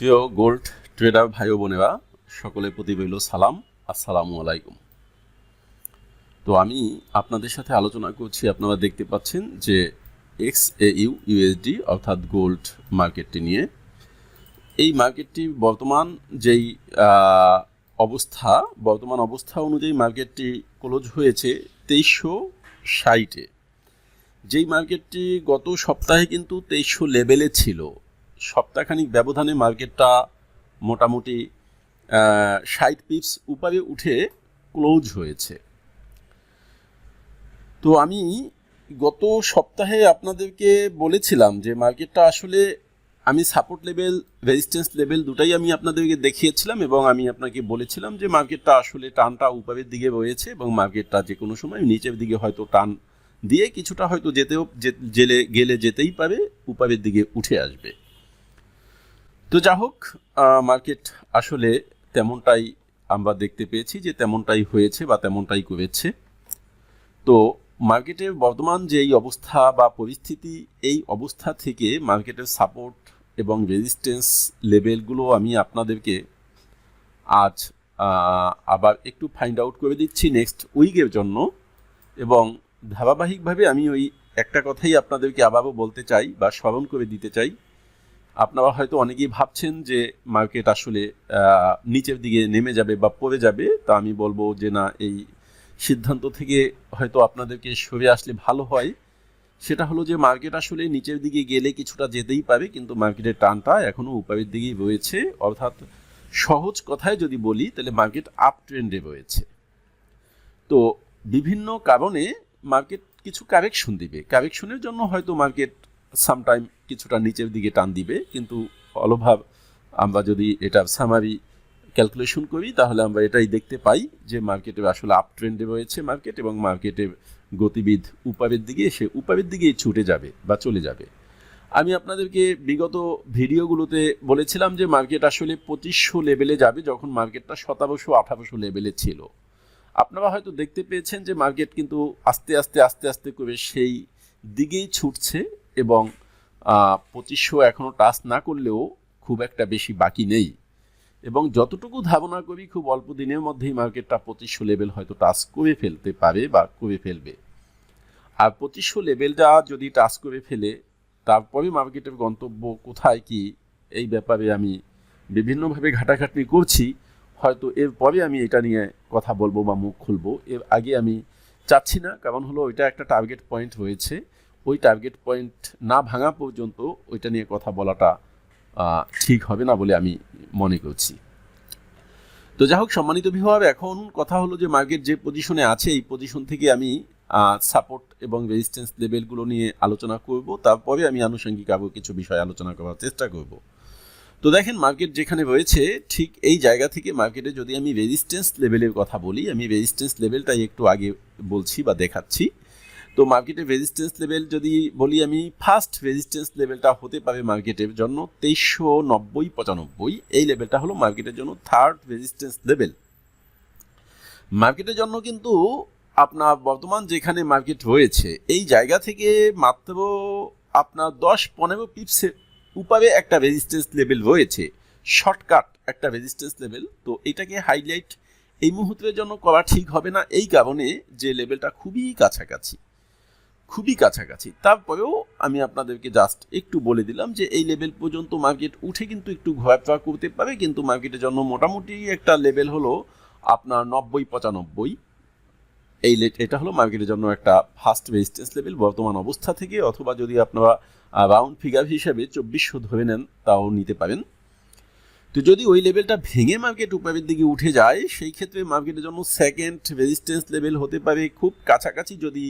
প্রিয় gold tedder ভাই বোনেরা, সকলের প্রতি রইল সালাম। আসসালামু আলাইকুম। তো আমি আপনাদের সাথে আলোচনা করছি, আপনারা দেখতে পাচ্ছেন যে এক্স এ ইউ ইউএসডি অর্থাৎ গোল্ড মার্কেটটি নিয়ে। এই মার্কেটটি বর্তমান যেই অবস্থা, বর্তমান অবস্থা অনুযায়ী মার্কেটটি ক্লোজ হয়েছে তেইশশো ষাটে। যেই মার্কেটটি গত সপ্তাহে কিন্তু তেইশশো লেভেলে ছিল। সপ্তাহখানিক ব্যবধানে মার্কেটটা মোটামুটি ষাট পিপস উপরে উঠে ক্লোজ হয়েছে। তো আমি গত সপ্তাহে আপনাদেরকে বলেছিলাম যে মার্কেটটা আসলে আমি সাপোর্ট লেভেল রেজিস্ট্যান্স লেভেল দুটাই আমি আপনাদেরকে দেখিয়েছিলাম এবং আমি আপনাকে বলেছিলাম যে মার্কেটটা আসলে টানটা উপরের দিকে রয়েছে এবং মার্কেটটা যে কোনো সময় নিচের দিকে হয়তো টান দিয়ে কিছুটা হয়তো যেতেও জেলে, গেলে যেতেই পারে, উপরের দিকে উঠে আসবে। তো যা হোক মার্কেট আসলে তেমনটাই আমরা দেখতে পেয়েছি যে তেমনটাই হয়েছে বা তেমনটাই করেছে। তো মার্কেটের বর্তমান এই অবস্থা বা পরিস্থিতি, এই অবস্থা থেকে মার্কেটের সাপোর্ট এবং রেজিস্ট্যান্স লেভেলগুলো আমি আপনাদেরকে আজ আবার একটু ফাইন্ড আউট করে দিচ্ছি নেক্সট উইকের জন্য। এবং ধারাবাহিকভাবে আমি ওই একটা কথাই আপনাদেরকে আবারও বলতে চাই বা স্মরণ করে দিতে চাই। আপনারা হয়তো অনেকেই ভাবছেন যে মার্কেট আসলে নিচের দিকে নেমে যাবে বা পড়ে যাবে, তা আমি বলব যে না, এই সিদ্ধান্ত থেকে হয়তো আপনাদেরকে সরে আসলে ভালো হয়। সেটা হলো যে মার্কেট আসলে নিচের দিকে গেলে কিছুটা যেতেই পারে, কিন্তু মার্কেটের টানটা এখনও উপরের দিকেই রয়েছে। অর্থাৎ সহজ কথায় যদি বলি, তাহলে মার্কেট আপ ট্রেন্ডে রয়েছে। তো বিভিন্ন কারণে মার্কেট কিছু কারেকশন দিবে। কারেকশনের জন্য হয়তো মার্কেট সামটাইম কিছুটা নিচের দিকে টান দিবে, কিন্তু অলভাব আমরা যদি এটা সামারি ক্যালকুলেশন করি, তাহলে আমরা এটাই দেখতে পাই যে মার্কেটে আসলে আপ ট্রেন্ডে রয়েছে মার্কেট এবং মার্কেটের গতিবিধ উপরের দিকে, সে উপরের দিকেই ছুটে যাবে বা চলে যাবে। আমি আপনাদেরকে বিগত ভিডিওগুলোতে বলেছিলাম যে মার্কেট আসলে পঁচিশশো লেভেলে যাবে যখন মার্কেটটা সতেরোশো, আঠারোশো লেভেলে ছিল। আপনারা হয়তো দেখতে পেয়েছেন যে মার্কেট কিন্তু আস্তে আস্তে আস্তে আস্তে করে সেই দিকেই ছুটছে। এবং পঁচিশশো এখনও টাচ না করলেও খুব একটা বেশি বাকি নেই। এবং যতটুকু ধারণা করি, খুব অল্প দিনের মধ্যেই মার্কেটটা পঁচিশশো লেভেল হয়তো টাচ করে ফেলতে পারে বা করে ফেলবে। আর পঁচিশশো লেভেলটা যদি টাচ করে ফেলে, তারপরে মার্কেটের গন্তব্য কোথায় কি, এই ব্যাপারে আমি বিভিন্নভাবে ঘাটাঘাটি করছি। হয়তো এরপরে আমি এটা নিয়ে কথা বলব বা মুখ খুলবো। এর আগে আমি চাচ্ছি না, কারণ হলো ওইটা একটা টার্গেট পয়েন্ট রয়েছে। ওই টার্গেট পয়েন্ট না ভাঙা পর্যন্ত ওইটা নিয়ে কথা বলাটা ঠিক হবে না বলে আমি মনে করছি। তো যাই হোক, সম্মানিত বিভাগ এখন কথা হলো যে মার্কেট যে পজিশনে আছে, এই পজিশন থেকে আমি সাপোর্ট এবং রেজিস্ট্যান্স লেভেলগুলো নিয়ে আলোচনা করব। তারপরে আমি আনুষঙ্গিক আরও কিছু বিষয় আলোচনা করার চেষ্টা করব। তো দেখেন মার্কেট যেখানে রয়েছে, ঠিক এই জায়গা থেকে মার্কেটে যদি আমি রেজিস্ট্যান্স লেভেলের কথা বলি, আমি রেজিস্ট্যান্স লেভেলটাই একটু আগে বলছি বা দেখাচ্ছি। তো মার্কেটের রেজিস্ট্যান্স লেভেল যদি বলি আমি ফার্স্ট রেজিস্ট্যান্স লেভেলটা হতে পারে মার্কেটের জন্য তেইশশো নব্বই, পঁচানব্বই। এই লেভেলটা হলো মার্কেটের জন্য থার্ড রেজিস্ট্যান্স লেভেল মার্কেটের জন্য কিন্তু আপনার বর্তমান যেখানে মার্কেট রয়েছে, এই জায়গা থেকে মাত্র আপনার দশ পনেরো পিপসের উপরে একটা রেজিস্ট্যান্স লেভেল রয়েছে। শর্টকাট একটা রেজিস্ট্যান্স লেভেল তো এটাকে হাইলাইট এই মুহূর্তের জন্য করা ঠিক হবে না। এই কারণে যে লেভেলটা খুবই কাছাকাছি। খুবই কাছাকাছি। তারপরেও আমি আপনাদেরকে জাস্ট একটু বলে দিলাম যে এই লেভেল পর্যন্ত মার্কেট উঠে কিন্তু একটু ঘোরাফেরা করতে পারে, কিন্তু মার্কেটের জন্য মোটামুটি একটা লেভেল হলো আপনার নব্বই পঁচানব্বই। এই এটা হলো মার্কেটের জন্য একটা ফার্স্ট রেজিস্ট্যান্স লেভেল বর্তমান অবস্থা থেকে, অথবা যদি আপনারা রাউন্ড ফিগার হিসাবে চব্বিশশো ধরে নেন, তাও নিতে পারেন। তো যদি ওই লেভেলটা ভেঙে মার্কেট উপরের দিকে উঠে যায়, সেই ক্ষেত্রে মার্কেটের জন্য সেকেন্ড রেজিস্ট্যান্স লেভেল হতে পারে খুব কাছাকাছি, যদি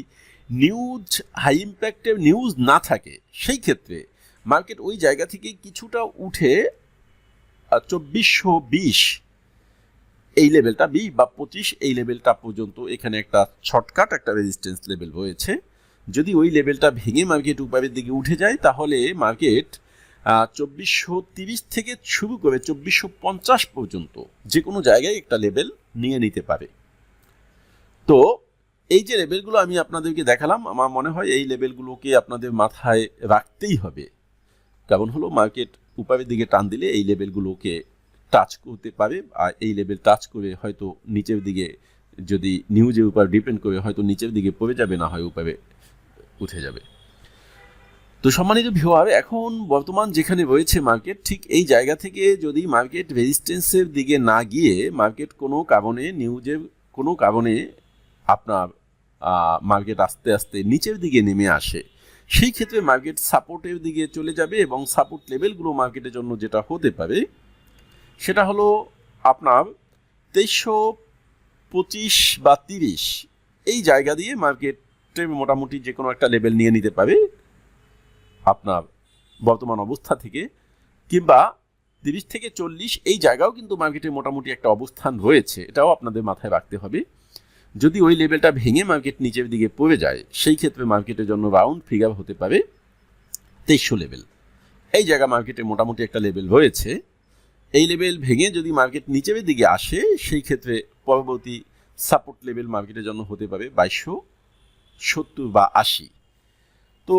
নিউজ হাই ইম্প্যাক্টের নিউজ না থাকে, সেই ক্ষেত্রে মার্কেট ওই জায়গা থেকে কিছুটা উঠে চব্বিশশো বিশ এই লেভেলটা বিশ বা পঁচিশ এই লেভেলটা পর্যন্ত এখানে একটা শর্টকাট একটা রেজিস্ট্যান্স লেভেল রয়েছে যদি ওই লেভেলটা ভেঙে মার্কেট উপরের দিকে উঠে যায়, তাহলে মার্কেট চব্বিশশো তিরিশ থেকে শুরু করে চব্বিশশো পঞ্চাশ পর্যন্ত যে কোনো জায়গায় একটা লেভেল নিয়ে নিতে পারে। তো এই যে লেভেলগুলো আমি আপনাদেরকে দেখালাম, আমার মনে হয় এই লেভেলগুলোকে আপনাদের মাথায় রাখতেই হবে। কারণ হলো? মার্কেট উপরের দিকে টান দিলে এই লেভেলগুলোকে টাচ করতে পারে, আর এই লেভেল টাচ করে হয়তো নিচের দিকে যদি নিউজের উপর ডিপেন্ড করে, হয়তো নিচের দিকে পড়ে যাবে, না হয় উপরে উঠে যাবে। তো সম্মানিত ভিউয়ার, এখন বর্তমান যেখানে রয়েছে মার্কেট, ঠিক এই জায়গা থেকে যদি মার্কেট রেজিস্ট্যান্সের দিকে না গিয়ে, মার্কেট কোনো কারণে, নিউজের কোনো কারণে আপনার মার্কেট আস্তে আস্তে নিচের দিকে নেমে আসে। সেই ক্ষেত্রে মার্কেট সাপোর্টের দিকে চলে যাবে এবং সাপোর্ট লেভেলগুলো মার্কেটের জন্য যেটা হতে পারে, সেটা হলো আপনার তেইশশো পঁচিশ বা তিরিশ। এই জায়গা দিয়ে মার্কেটে মোটামুটি যে কোনো একটা লেভেল নিয়ে নিতে পারে আপনার বর্তমান অবস্থা থেকে। কিংবা তিরিশ থেকে চল্লিশ এই জায়গাও কিন্তু মার্কেটে মোটামুটি একটা অবস্থান রয়েছে। এটাও আপনাদের মাথায় রাখতে হবে। যদি ওই লেভেলটা ভেঙে মার্কেট নিচের দিকে পড়ে যায়, সেই ক্ষেত্রে মার্কেটের জন্য রাউন্ড ফিগার হতে পারে তেইশশো লেভেল এই জায়গা মার্কেটে মোটামুটি একটা লেভেল হয়েছে। এই লেভেল ভেঙে যদি মার্কেট নিচের দিকে আসে, সেই ক্ষেত্রে পরবর্তী সাপোর্ট লেভেল মার্কেটের জন্য হতে পারে বাইশশো সত্তর বা আশি। তো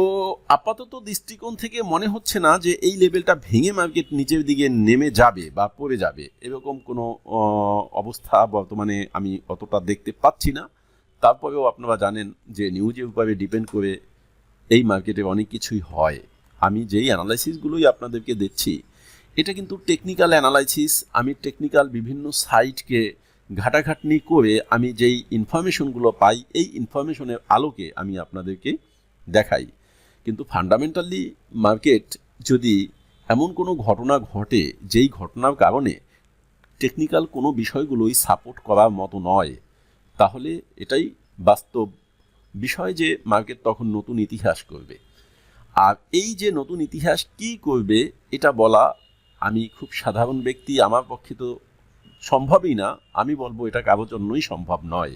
আপাতত দৃষ্টিকোণ থেকে মনে হচ্ছে না যে এই লেভেলটা ভেঙে মার্কেট নিচের দিকে নেমে যাবে বা পড়ে যাবে। এরকম কোনো অবস্থা বর্তমানে আমি অতটা দেখতে পাচ্ছি না। তারপরেও আপনারা জানেন যে নিউজের উপরে ডিপেন্ড করে এই মার্কেটে অনেক কিছুই হয়। আমি যেই অ্যানালাইসিসগুলোই আপনাদেরকে দিচ্ছি এটা কিন্তু টেকনিক্যাল অ্যানালাইসিস আমি টেকনিক্যাল বিভিন্ন সাইটকে ঘাটাঘাটনি করে আমি যেই ইনফরমেশনগুলো পাই, এই ইনফরমেশনের আলোকে আমি আপনাদেরকে দেখাই। কিন্তু ফান্ডামেন্টালি মার্কেট যদি এমন কোনো ঘটনা ঘটে, যেই ঘটনার কারণে টেকনিক্যাল কোনো বিষয়গুলোই সাপোর্ট করার মতো নয়, তাহলে এটাই বাস্তব বিষয় যে মার্কেট তখন নতুন ইতিহাস করবে। আর এই যে নতুন ইতিহাস কি করবে, এটা বলা আমি খুব সাধারণ ব্যক্তি, আমার পক্ষে তো সম্ভবই না। আমি বলব এটা কারোর জন্যই সম্ভব নয়।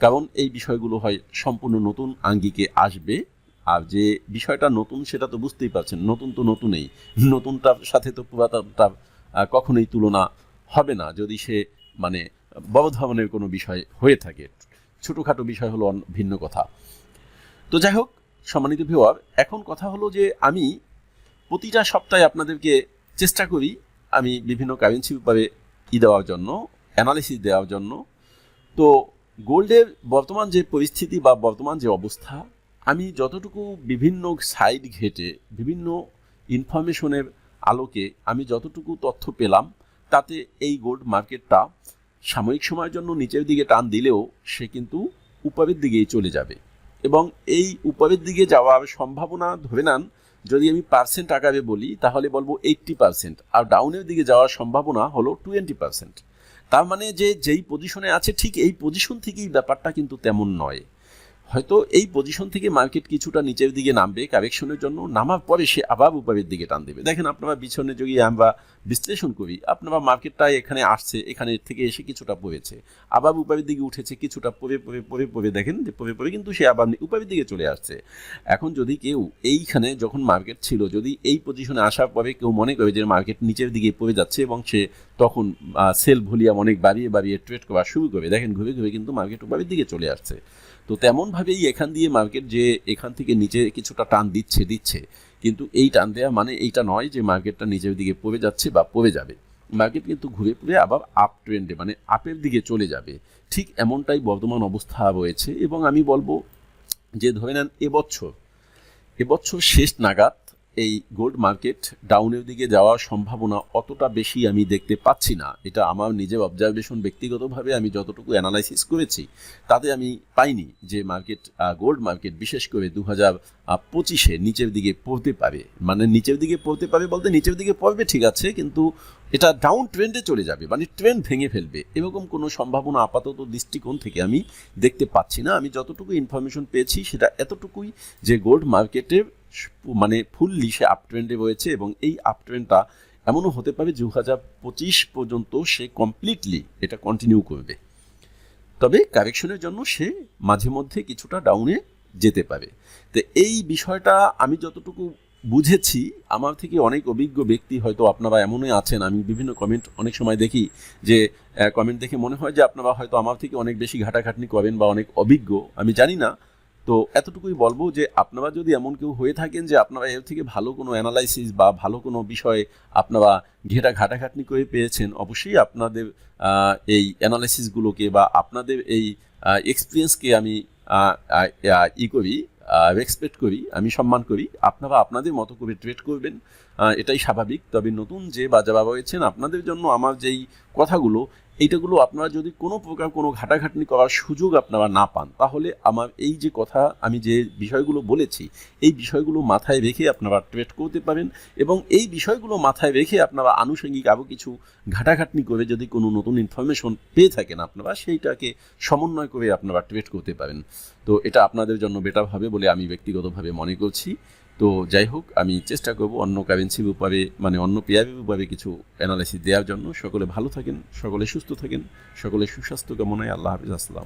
কারণ এই বিষয়গুলো হয় সম্পূর্ণ নতুন আঙ্গিকে আসবে। আর যে বিষয়টা নতুন সেটা তো বুঝতেই পারছেন নতুন তো নতুনই। নতুনটার সাথে তো পুরাতনটার আহ, কখনোই তুলনা হবে না যদি সে মানে বড় ধরনের কোনো বিষয় হয়ে থাকে। ছোটোখাটো বিষয় হলো ভিন্ন কথা। তো যাই হোক সম্মানিত ভিওয়ার এখন কথা হলো যে আমি প্রতিটা সপ্তাহে আপনাদেরকে চেষ্টা করি আমি বিভিন্ন কারেন্সি ব্যাপারে ই দেওয়ার জন্য অ্যানালিসিস দেওয়ার জন্য। তো গোল্ডের বর্তমান যে পরিস্থিতি বা বর্তমান যে অবস্থা আমি যতটুকু বিভিন্ন সাইড ঘেটে, বিভিন্ন ইনফরমেশনের আলোকে আমি যতটুকু তথ্য পেলাম, তাতে এই গোল্ড মার্কেটটা সাময়িক সময়ের জন্য নিচের দিকে টান দিলেও সে কিন্তু উপরের দিকেই চলে যাবে। এবং এই উপরের দিকে যাওয়ার সম্ভাবনা ধরে নেন, যদি আমি পার্সেন্ট আকারে বলি, তাহলে বলব এইট্টি পার্সেন্ট আর ডাউনের দিকে যাওয়ার সম্ভাবনা হলো টোয়েন্টি পার্সেন্ট তার মানে যে, যেই পজিশনে আছে, ঠিক এই পজিশন থেকেই ব্যাপারটা কিন্তু তেমন নয়। হয়তো এই পজিশন থেকে মার্কেট কিছুটা নিচের দিকে নামবে কারেকশনের জন্য নামার পরে সে আবার উপরের দিকে টান দেবে। দেখেন আপনারা পিছনে যদি আমরা বিশ্লেষণ করি, আপনারা মার্কেটটা এখানে আসছে, এখানে থেকে এসে কিছুটা পড়েছে। আবার উপরের দিকে উঠেছে, কিছুটা পরে পরে পরে পরে দেখেন যে পরে পরে কিন্তু সে আবার উপরের দিকে চলে আসছে। এখন যদি কেউ এইখানে যখন মার্কেট ছিল, যদি এই পজিশনে আসার পরে কেউ মনে করে যে মার্কেট নিচের দিকে পড়ে যাচ্ছে এবং সে তখন সেল ভলিউম অনেক বাড়িয়ে বাড়িয়ে ট্রেড করা শুরু করবে দেখেন ঘুরে ঘুরে কিন্তু মার্কেট উপরের দিকে চলে আসছে। তো তেমনভাবেই এখান দিয়ে মার্কেট যে এখান থেকে নিচে কিছুটা টান দিচ্ছে দিচ্ছে। কিন্তু এই টান দেওয়া মানে এইটা নয় যে মার্কেটটা নিচের দিকে পড়ে যাচ্ছে বা পড়ে যাবে। মার্কেট কিন্তু ঘুরে ঘুরে আবার আপ ট্রেন্ডে মানে আপের দিকে চলে যাবে। ঠিক এমনটাই বর্তমান অবস্থা রয়েছে এবং আমি বলব যে ধরে নেন এবছর এবছর শেষ নাগাদ এই গোল্ড মার্কেট ডাউনের দিকে যাওয়ার সম্ভাবনা অতটা বেশি আমি দেখতে পাচ্ছি না। এটা আমার নিজের অবজারভেশন ব্যক্তিগতভাবে আমি যতটুকু অ্যানালাইসিস করেছি, তাতে আমি পাইনি যে মার্কেট গোল্ড মার্কেট বিশেষ করে দু হাজার পঁচিশে নিচের দিকে পড়তে পারে। মানে নিচের দিকে পড়তে পারে বলতে নিচের দিকে পড়বে ঠিক আছে, কিন্তু এটা ডাউন ট্রেন্ডে চলে যাবে মানে ট্রেন্ড ভেঙে ফেলবে। এরকম কোনো সম্ভাবনা আপাতত দৃষ্টিকোণ থেকে আমি দেখতে পাচ্ছি না। আমি যতটুকু ইনফরমেশন পেয়েছি সেটা এতটুকুই যে গোল্ড মার্কেটের মানে ফুললি সে আপ ট্রেন্ডে রয়েছে এবং এই আপ ট্রেন্ডটা এমনও হতে পারে দু হাজার পঁচিশ পর্যন্ত সে কমপ্লিটলি এটা কন্টিনিউ করবে। তবে কারেকশনের জন্য সে মাঝে মধ্যে কিছুটা ডাউনে যেতে পারে। তো এই বিষয়টা আমি যতটুকু বুঝেছি, আমার থেকে অনেক অভিজ্ঞ ব্যক্তি হয়তো আপনারা এমনই আছেন, আমি বিভিন্ন কমেন্ট অনেক সময় দেখি যে কমেন্ট দেখে মনে হয় যে আপনারা হয়তো আমার থেকে অনেক বেশি ঘাটাঘাটনি করেন বা অনেক অভিজ্ঞ। আমি জানি না তো এতটুকুই বলব যে আপনারা যদি এমন কেউ হয়ে থাকেন যে আপনারা এর থেকে ভালো কোনো অ্যানালাইসিস বা ভালো কোনো বিষয়ে আপনারা ঘেটা ঘাটাঘাটনি করে পেয়েছেন, অবশ্যই আপনাদের এই অ্যানালাইসিসগুলোকে বা আপনাদের এই এক্সপিরিয়েন্সকে আমি ই করি রেসপেক্ট করি, আমি সম্মান করি, আপনারা আপনাদের মতো করে ট্রেড করবেন এটাই স্বাভাবিক। তবে নতুন যে বাজাবা রয়েছেন আপনাদের জন্য আমার যেই কথাগুলো, এইটাগুলো আপনারা যদি কোনো প্রকার কোনো ঘাটাঘাটনি করার সুযোগ আপনারা না পান, তাহলে আমার এই যে কথা, আমি যে বিষয়গুলো বলেছি, এই বিষয়গুলো মাথায় রেখে আপনারা ট্রেড করতে পারেন এবং এই বিষয়গুলো মাথায় রেখে আপনারা আনুষঙ্গিক আরও কিছু ঘাটাঘাটনি করে যদি কোনো নতুন ইনফরমেশন পেয়ে থাকেন আপনারা, সেইটাকে সমন্বয় করে আপনারা ট্রেড করতে পারেন। তো এটা আপনাদের জন্য বেটার হবে বলে আমি ব্যক্তিগতভাবে মনে করছি। তো যাই হোক, আমি চেষ্টা করব অন্য কারেন্সির উপরে মানে অন্য পেয়ারের উপরে কিছু অ্যানালাইসিস দেওয়ার জন্য। সকলে ভালো থাকেন, সকলে সুস্থ থাকেন, সকলে সুস্বাস্থ্য কামনায় আল্লাহ হাফিজ, আসসালাম